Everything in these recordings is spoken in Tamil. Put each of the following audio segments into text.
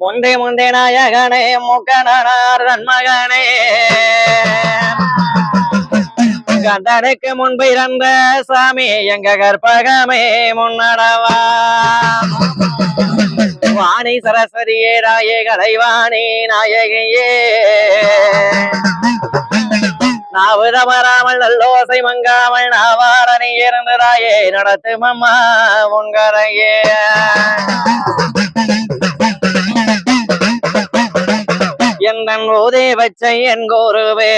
முந்தே முந்தே நாயகனே முக்கனார் மகனே கந்தனுக்கு முன்பு இறந்த சாமி எங்க கற்பகமே முன்னடவா? வாணி சரஸ்வதியே ராயே கலைவாணி நாயகியே. நாவுதமராமல் நல்லோசை மங்காமல் நாவாரணி இருந்ததாயே நடத்து மம்மா உங்கரையே வச்ச என் கோருவே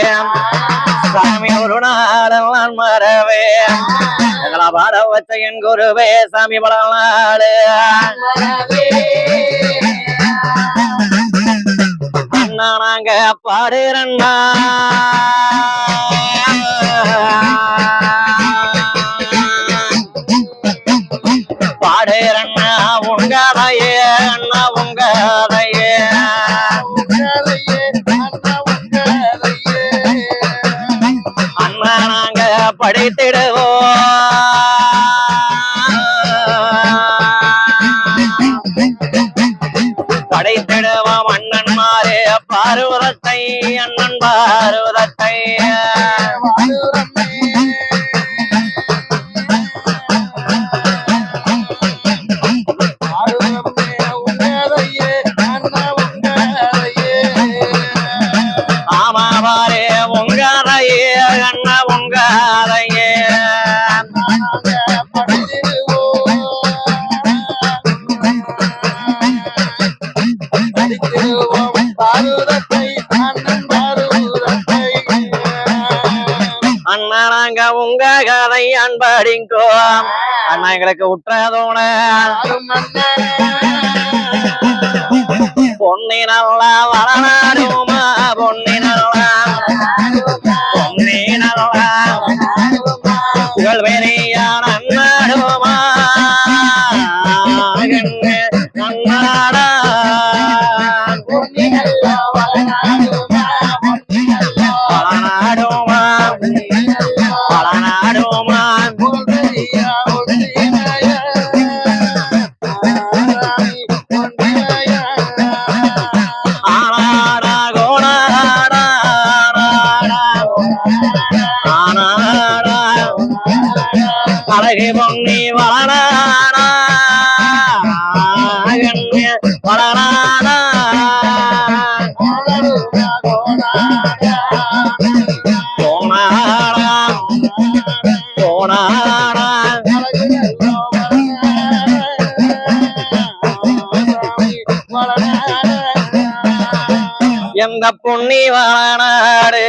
சாமி ஒரு நாளும் நான் மறவேன். எங்களா பாட வச்ச என் குருவே சாமி பல நாடு அண்ணா நாங்க பாடுறண்ணா படித்திடுவோம் படைத்திடுவோம் அண்ணன் மாறே பார்வதத்தை அண்ணன் பார்வதத்தை. உங்க கதை அன்படிங்கோ. அண்ணா எங்களுக்கு உற்றதோன. பொன்னி நல்லா வளநாடுமா பொன்னி அழகு பொன்னி வளரானா வளரானா வளனாடா அந்த எந்த பொன்னி வளநாடு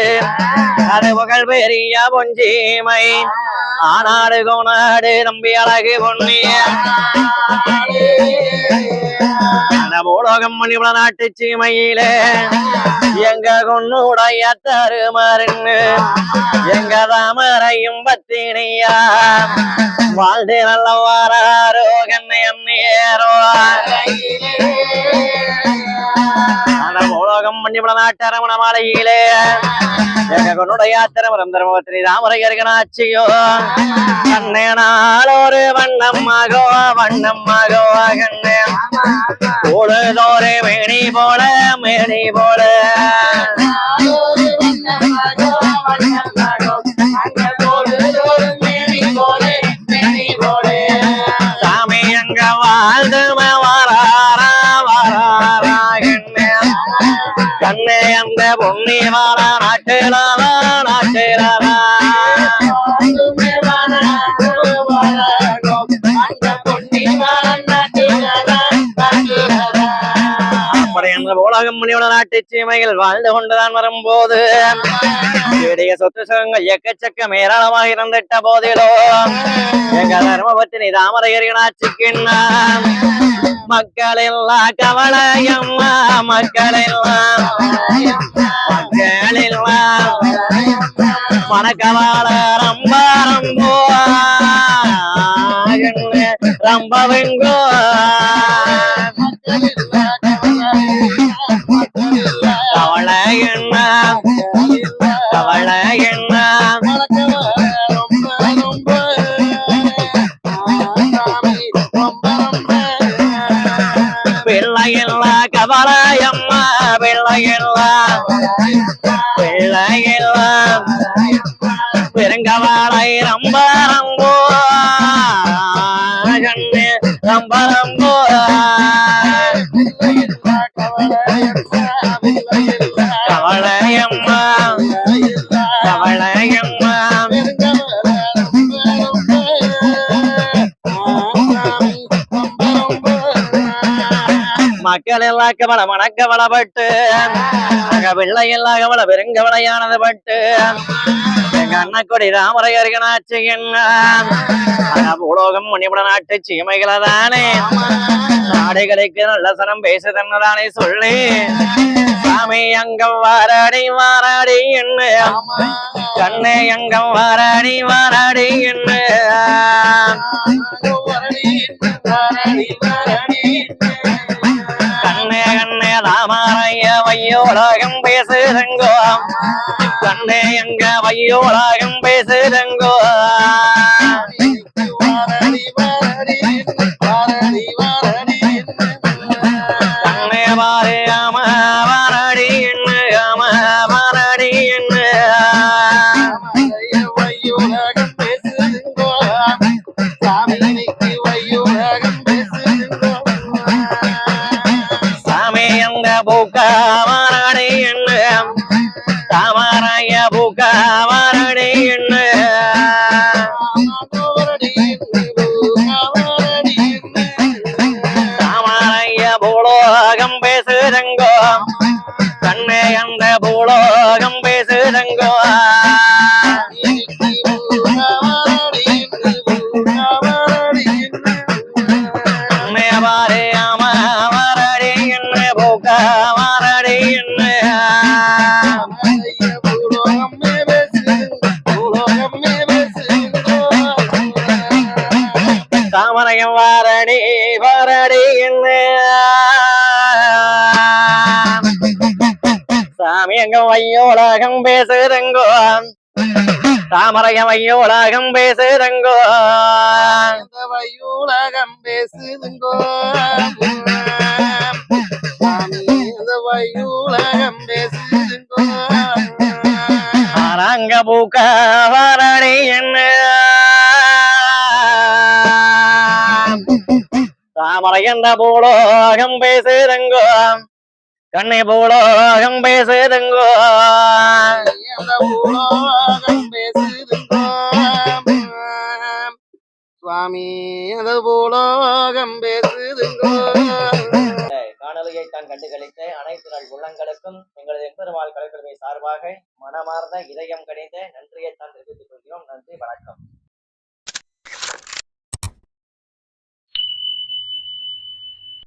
அது புகழ் பெரிய பொஞ்சீமை. ஆனாடு கோனாடு நம்பி அழகு பொன்னிய. பூலோகம் மணிபுல நாட்டு சீமையிலே. எங்க கொன்னுடைய தருமருன்னு எங்க தாமரையும் பத்தினியா. வாழ்ந்து நல்ல வாராரோ கண்ணை அந்நியரோ பூலோகம் மணிபுல நாட்டு அரமண மாலையிலே எங்க கொன்னுடைய அருகனாச்சியோ கண்ணே நாள் ஒரு வண்ணம்மாகோ வண்ணம்மாகோ கண்ணே. பொழுதோறு மேனி போல மேனி போல. சாமி எங்க வாழ்ந்தும அங்கே அந்த பொன்னி வாழ நாட்டுலாவா நாட்டுலாவா உலகம் முனிவன நாட்டு சீமைகள் வாழ்ந்து கொண்டுதான் வரும்போது இடைய சொத்து சுகங்கள் எக்கச்சக்கம் ஏராளமாக இருந்திட்ட போதிலோ எங்க தர்மபத்தினி தாமரையரிகனாச்சுக்கின்னா மக்கள் எல்லாம் கவலையம்மா மக்கள் எல்லாம் மக்கள் எல்லாம் மனக்கவால ரொம்ப ரம்போ ரம்பவெங்கோ கவலையம்மா பிள்ளையில்ல பெருங்கவாளை ரொம்ப ரொம்ப கண்ணு ரொம்ப மக்கள் எல்லாம் கவலை மனக்கவலைப்பட்டு அங்க பிள்ளை எல்லாம் கவலை பெருங்கவலையானது பட்டு எங்க அண்ணக்குடி ராமரை அருகனாச்சு என்ன? உலோகம் மணிபட நாட்டு சீமைகளை தானே? நாடுகளுக்கு நல்ல சனம் பேசுதன்னதானே சொல்லி. சாமி அங்கம் வாராடி வாராடி என்ன? கண்ணே அங்கம் வாராடி வாராடி என்ன? வாராடி வாராடி. ராமாரைய வையோலகம் பேசுதங்கோ கண்ணே எங்க வையோலகம் பேசுதங்கோ தாமரையம் வாரடி வாரடி என்ன சாமி எங்க வையோலகம் பேசுறங்கோ. தாமரையம் வையோலகம் பேசுறங்கோ. உலகம் பேசுதுங்கோ. உலகம் பேசுதுங்கோ. அரங்க பூக்க வாரடி என்ன. பூலோகம் பேசுறங்கோ கண்ணை பூலோகம் பேசுறங்கோ அந்த உலகம் பேசுதுங்கோ. சுவாமி அந்த உலகம் பேசுதுங்கோ. காணொலியை தான் கண்டுகளித்த அனைத்து நல் உள்ளங்களுக்கும் எங்களது எம்பெருமாள் கலைக்கொள்கை சார்பாக மனமார்ந்த இதயம் கணிந்த நன்றியை தான் தெரிவித்துக் கொள்கிறோம். நன்றி வணக்கம்.